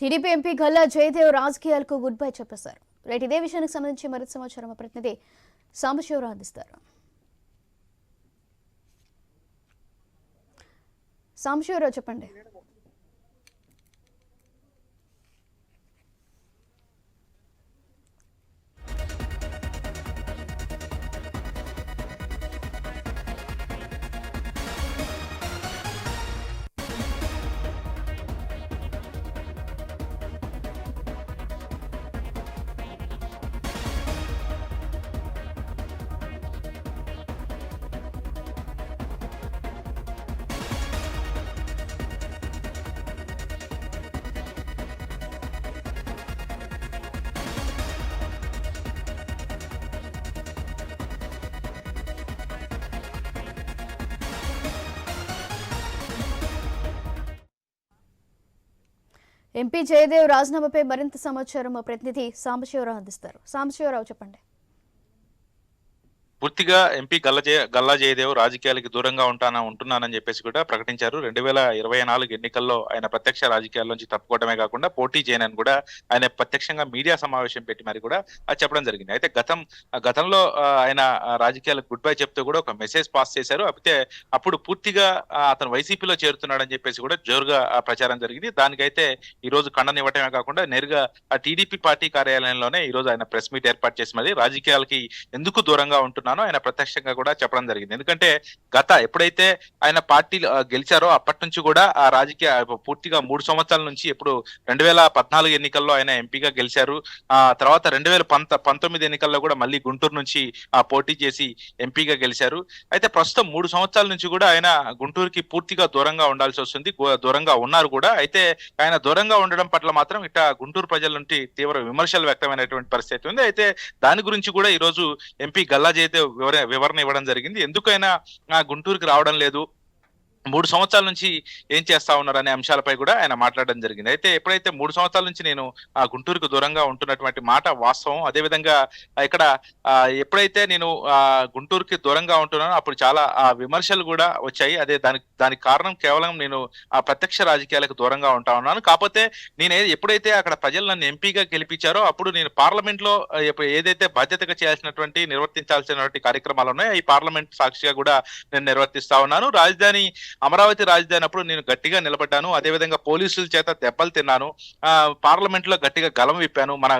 TDP MP Galla Jayadev రాజకీయాలకు good bye చెప్పేశారు. Right ఇదే విషయానికి సంబంధించి మరింత సమాచారం ప్రతినిధి సాంబశివరావు అందిస్తారు. సాంబశివరావు చెప్పండి. ఎంపీ జయదేవ్ రాజీనామాపై మరింత సమాచారం మా ప్రతినిధి సాంబశివరావు అందిస్తారు. సాంబశివరావు చెప్పండి. పూర్తిగా ఎంపీ గల్లజే గల్లా జయదేవ్ రాజకీయాలకి దూరంగా ఉంటానా ఉంటున్నానని చెప్పేసి కూడా ప్రకటించారు. రెండు వేల ఇరవై నాలుగు ఎన్నికల్లో ఆయన ప్రత్యక్ష రాజకీయాల నుంచి తప్పుకోవడమే కాకుండా పోటీ చేయనని కూడా ఆయన ప్రత్యక్షంగా మీడియా సమావేశం పెట్టి మరి కూడా అది చెప్పడం జరిగింది. అయితే గతం గతంలో ఆయన రాజకీయాలకు గుడ్ బై చెప్తూ కూడా ఒక మెసేజ్ పాస్ చేశారు. అయితే అప్పుడు పూర్తిగా అతను వైసీపీలో చేరుతున్నాడని చెప్పేసి కూడా జోరుగా ప్రచారం జరిగింది. దానికైతే ఈ రోజు ఖండనివ్వటమే కాకుండా నేరుగా ఆ టీడీపీ పార్టీ కార్యాలయంలోనే ఈ రోజు ఆయన ప్రెస్ మీట్ ఏర్పాటు చేసి మరి రాజకీయాలకి ఎందుకు దూరంగా ఉంటున్నానో ఆయన ప్రత్యక్షంగా కూడా చెప్పడం జరిగింది. ఎందుకంటే గత ఎప్పుడైతే ఆయన పార్టీ గెలిచారో అప్పటి నుంచి కూడా ఆ రాజకీయ పూర్తిగా మూడు సంవత్సరాల నుంచి ఎప్పుడు రెండు వేల పద్నాలుగు ఎన్నికల్లో ఆయన ఎంపీగా గెలిచారు. ఆ తర్వాత రెండు వేల పంత పంతొమ్మిది ఎన్నికల్లో కూడా మళ్ళీ గుంటూరు నుంచి ఆ పోటీ చేసి ఎంపీగా గెలిచారు. అయితే ప్రస్తుతం మూడు సంవత్సరాల నుంచి కూడా ఆయన గుంటూరుకి పూర్తిగా దూరంగా ఉండాల్సి వస్తుంది. దూరంగా ఉన్నారు కూడా. అయితే ఆయన దూరంగా ఉండడం పట్ల మాత్రం ఇట గుంటూరు ప్రజల నుండి తీవ్ర విమర్శలు వ్యక్తమైనటువంటి పరిస్థితి ఉంది. అయితే దాని గురించి కూడా ఈ రోజు ఎంపీ గల్లా జయదేవ్ అయితే వివరణ ఇవ్వడం జరిగింది. ఎందుకైనా ఆ, గుంటూరుకి రావడం లేదు. మూడు సంవత్సరాల నుంచి ఏం చేస్తా ఉన్నారు అనే అంశాలపై కూడా ఆయన మాట్లాడడం జరిగింది. అయితే ఎప్పుడైతే మూడు సంవత్సరాల నుంచి నేను ఆ గుంటూరుకు దూరంగా ఉంటున్నటువంటి మాట వాస్తవం అదేవిధంగా ఇక్కడ ఎప్పుడైతే నేను ఆ గుంటూరుకి దూరంగా ఉంటున్నానో అప్పుడు చాలా ఆ విమర్శలు కూడా వచ్చాయి. అదే దానికి దానికి కారణం కేవలం నేను ఆ ప్రత్యక్ష రాజకీయాలకు దూరంగా ఉంటా ఉన్నాను. కాకపోతే నేను ఎప్పుడైతే అక్కడ ప్రజలు నన్ను ఎంపీగా గెలిపించారో అప్పుడు నేను పార్లమెంట్లో ఏదైతే బాధ్యతగా చేయాల్సినటువంటి నిర్వర్తించాల్సినటువంటి కార్యక్రమాలు ఉన్నాయో ఈ పార్లమెంట్ సాక్షిగా కూడా నేను నిర్వర్తిస్తా ఉన్నాను. రాజధాని అమరావతి రాజధాని అప్పుడు నేను గట్టిగా నిలబడ్డాను. అదేవిధంగా పోలీసుల చేత దెబ్బలు తిన్నాను. ఆ పార్లమెంట్లో గట్టిగా గలం విప్పాను. మన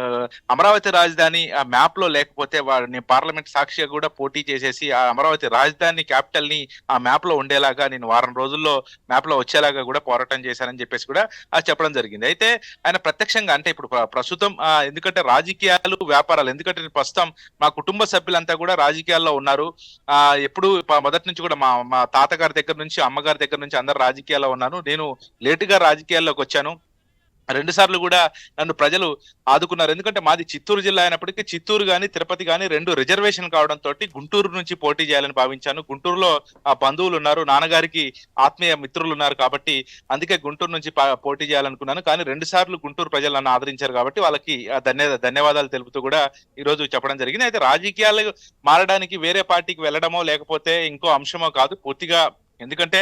అమరావతి రాజధాని ఆ మ్యాప్లో లేకపోతే వా- నేను పార్లమెంట్ సాక్షిగా కూడా పోటీ చేసేసి ఆ అమరావతి రాజధాని క్యాపిటల్ని ఆ మ్యాప్లో ఉండేలాగా నేను వారం రోజుల్లో మ్యాప్లో వచ్చేలాగా కూడా పోరాటం చేశానని చెప్పేసి కూడా ఆ చెప్పడం జరిగింది. అయితే ఆయన ప్రత్యక్షంగా అంటే ఇప్పుడు ప్రస్తుతం ఎందుకంటే రాజకీయాలు వ్యాపారాలు ఎందుకంటే నేను ప్రస్తుతం మా కుటుంబ సభ్యులంతా కూడా రాజకీయాల్లో ఉన్నారు. ఆ ఎప్పుడు మొదటి నుంచి కూడా మా మా తాతగారి దగ్గర నుంచి అమ్మగారు దగ్గర నుంచి అందరు రాజకీయాల్లో ఉన్నాను. నేను లేటుగా రాజకీయాల్లోకి వచ్చాను. రెండు సార్లు కూడా నన్ను ప్రజలు ఆదుకున్నారు. ఎందుకంటే మాది చిత్తూరు జిల్లా అయినప్పటికీ చిత్తూరు కానీ తిరుపతి కానీ రెండు రిజర్వేషన్ కావడంతో గుంటూరు నుంచి పోటీ చేయాలని భావించాను. గుంటూరులో ఆ బంధువులు ఉన్నారు. నాన్నగారికి ఆత్మీయ మిత్రులు ఉన్నారు కాబట్టి అందుకే గుంటూరు నుంచి పా- పోటీ చేయాలనుకున్నాను. కానీ రెండు సార్లు గుంటూరు ప్రజలు నన్ను ఆదరించారు కాబట్టి వాళ్ళకి ధన్య ధన్యవాదాలు తెలుపుతూ కూడా ఈ రోజు చెప్పడం జరిగింది. అయితే రాజకీయాలు మారడానికి వేరే పార్టీకి వెళ్ళడమో లేకపోతే ఇంకో అంశమో కాదు. పూర్తిగా ఎందుకంటే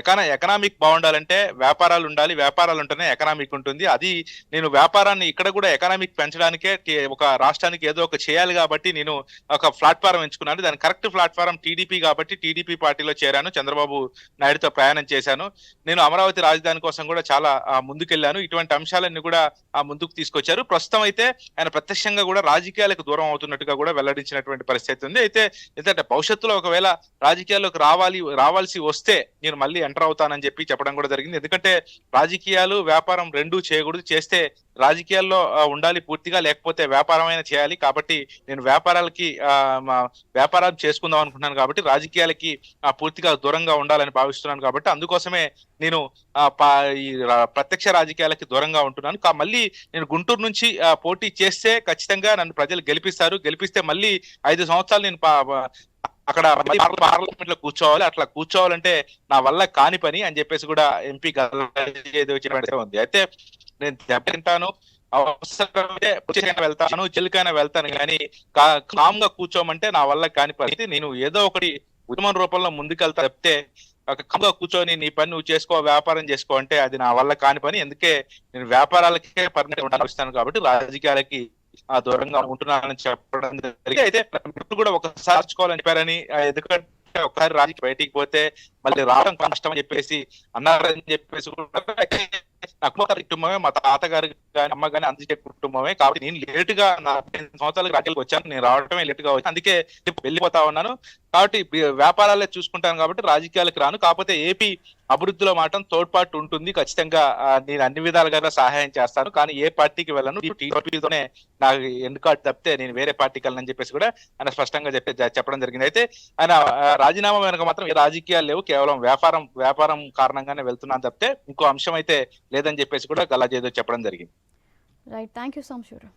ఎకనా ఎకనామిక్ బాగుండాలంటే వ్యాపారాలు ఉండాలి వ్యాపారాలు ఉంటేనే ఎకనామిక్ ఉంటుంది. అది నేను వ్యాపారాన్ని ఇక్కడ కూడా ఎకనామిక్ పెంచడానికే ఒక రాష్ట్రానికి ఏదో ఒక చేయాలి కాబట్టి నేను ఒక ప్లాట్ఫారం ఎంచుకున్నాను. దాని కరెక్ట్ ప్లాట్ఫారం టీడీపీ కాబట్టి టీడీపీ పార్టీలో చేరాను. చంద్రబాబు నాయుడుతో ప్రయాణం చేశాను. నేను అమరావతి రాజధాని కోసం కూడా చాలా ముందుకెళ్ళాను ఇటువంటి అంశాలన్నీ కూడా ఆ ముందుకు తీసుకొచ్చారు. ప్రస్తుతం అయితే ఆయన ప్రత్యక్షంగా కూడా రాజకీయాలకు దూరం అవుతున్నట్టుగా కూడా వెల్లడించినటువంటి పరిస్థితి ఉంది. అయితే ఎందుకంటే భవిష్యత్తులో ఒకవేళ రాజకీయాల్లోకి రావాలి రావాలి చేయాల్సి వస్తే నేను మళ్ళీ ఎంటర్ అవుతానని చెప్పి చెప్పడం కూడా జరిగింది. ఎందుకంటే రాజకీయాలు వ్యాపారం రెండూ చేయకూడదు. చేస్తే రాజకీయాల్లో ఉండాలి పూర్తిగా లేకపోతే వ్యాపారమైనా చేయాలి. కాబట్టి నేను వ్యాపారాలకి వ్యాపారాలు చేసుకుందాం అనుకుంటున్నాను కాబట్టి రాజకీయాలకి ఆ, పూర్తిగా దూరంగా ఉండాలని భావిస్తున్నాను కాబట్టి అందుకోసమే నేను ఆ, ఈ ప్రత్యక్ష రాజకీయాలకి దూరంగా ఉంటున్నాను. మళ్ళీ నేను గుంటూరు నుంచి పోటీ చేస్తే ఖచ్చితంగా నన్ను ప్రజలు గెలిపిస్తారు. గెలిపిస్తే మళ్ళీ ఐదు సంవత్సరాలు నేను పా- అక్కడ పార్లమెంట్లో కూర్చోవాలి. అట్లా కూర్చోవాలంటే నా వల్ల కాని పని అని చెప్పేసి కూడా ఎంపీ చెప్పడం ఉంది. అయితే నేను దెబ్బతింటాను. అవసరమైతే వెళ్తాను జైలుకైనా వెళ్తాను కానీ కామ్గా కూర్చోమంటే నా వల్ల కాని పని నేను ఏదో ఒకటి ఉద్యమం రూపంలో ముందుకెళ్తా చెప్తే ఒక కూర్చొని నీ పని నువ్వు చేసుకో వ్యాపారం చేసుకో అంటే అది నా వల్ల కాని పని. ఎందుకే నేను వ్యాపారాలకే పరిమితం ఉంటాను కాబట్టి రాజకీయాలకి ఆ దూరంగా ఉంటున్నానని చెప్పడం జరిగి అయితే ఇప్పుడు కూడా ఒకసారి మార్చుకోవాలని చెప్పారని ఎందుకంటే ఒకసారి రాజకీయ బయటికి పోతే మళ్ళీ రావడం కష్టం అని చెప్పేసి అన్నారని చెప్పేసి కూడా కుటుంబమే మా తాతగారు కానీ అమ్మ కానీ అందించే కుటుంబమే. కాబట్టి నేను లేట్గా నా సంవత్సరాలకు రాజకీయాలకు వచ్చాను. నేను రావడమే లేట్గా వచ్చాను. అందుకే వెళ్ళిపోతా ఉన్నాను. కాబట్టి వ్యాపారాలే చూసుకుంటాను కాబట్టి రాజకీయాలకు రాను. కాకపోతే ఏపీ అభివృద్ధిలో మాత్రం తోడ్పాటు ఉంటుంది. ఖచ్చితంగా నేను అన్ని విధాలుగా సహాయం చేస్తాను. కానీ ఏ పార్టీకి వెళ్ళను. టీడీపీతోనే నాకు ఎన్నికాడు తప్పితే నేను వేరే పార్టీకి వెళ్ళనని చెప్పేసి కూడా ఆయన స్పష్టంగా చెప్పే చెప్పడం జరిగింది. అయితే ఆయన రాజీనామా వెనక మాత్రం ఏ రాజకీయాలు లేవు. కేవలం వ్యాపారం వ్యాపారం కారణంగానే వెళ్తున్నాను తప్పితే ఇంకో అంశం అయితే లేదని చెప్పేసి కూడా గల్లా చెప్పడం జరిగింది. Right thank you Sambasivarao